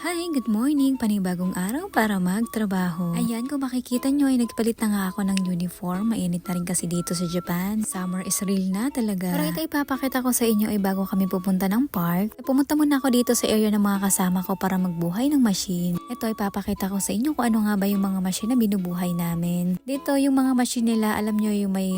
Hi, good morning! Panibagong araw para magtrabaho. Ayan, kung makikita nyo ay nagpalit na nga ako ng uniform. Mainit na rin kasi dito sa Japan. Summer is real na talaga. Pero ito ipapakita ko sa inyo ay bago kami pupunta ng park. Eh, Pumunta muna ako dito sa area ng mga kasama ko para magbuhay ng machine. Ito ipapakita ko sa inyo kung ano nga ba yung mga machine na binubuhay namin. Dito yung mga machine nila, alam nyo yung may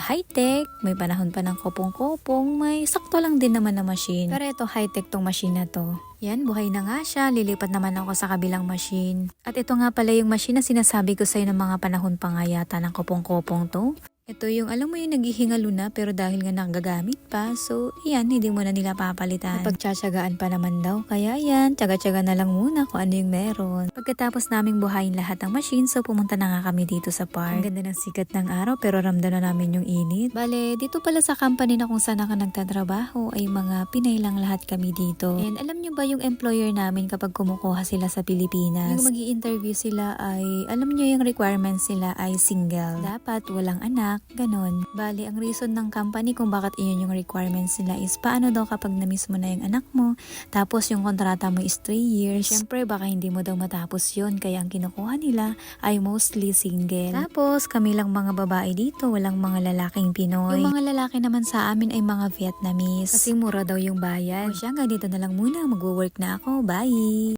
high-tech, may panahon pa ng kopong-kopong, may sakto lang din naman na machine. Pero ito high-tech tong machine na to. Yan, buhay na nga siya. Lilipat naman ako sa kabilang machine. At ito nga pala yung machine na sinasabi ko sa'yo ng mga panahon pa nga yata ng kopong-kopong to. Ito yung alam mo yung naghihingalo na pero dahil nga nagagamit pa, so yan, hindi mo na nila papalitan. Pagtsatsagaan pa naman daw, kaya yan, tsaga-tsaga na lang muna kung ano yung meron. Pagkatapos naming buhayin lahat ng machine, so pumunta na nga kami dito sa park. Ang ganda ng sikat ng araw pero ramdam na namin yung init. Bale, dito pala sa company na kung saan ako nagtatrabaho ay mga Pinay lang lahat kami dito. And alam nyo ba yung employer namin kapag kumukuha sila sa Pilipinas? Yung mag interview sila ay, alam nyo yung requirements sila ay single. Dapat walang anak, ganon. Bali, ang reason ng company kung bakit iyon yung requirements nila is paano daw kapag na-miss mo na yung anak mo, tapos yung kontrata mo is 3 years. Siyempre, baka hindi mo daw matapos yun, kaya ang kinukuha nila ay mostly single. Tapos, kami lang mga babae dito, walang mga lalaking Pinoy. Yung mga lalaki naman sa amin ay mga Vietnamese. Kasi mura daw yung bayad. O siya, ganito na lang muna, magwo-work na ako. Bye!